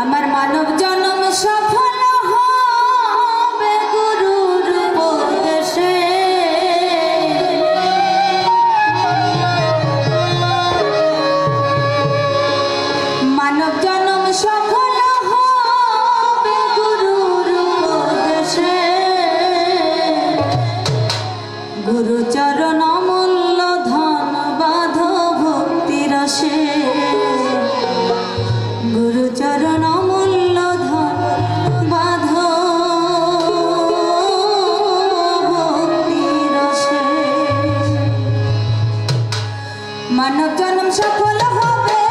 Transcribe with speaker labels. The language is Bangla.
Speaker 1: আমার মানব জন্ম সফল হবে গুরুর উপদেশে। মানব জন্ম সফল হবে গুরুর উপদেশে। গুরু চরণ মূল্য ধন বাধ ভক্তি রসে গুরুচরণ মানব জন্ম সফল হবে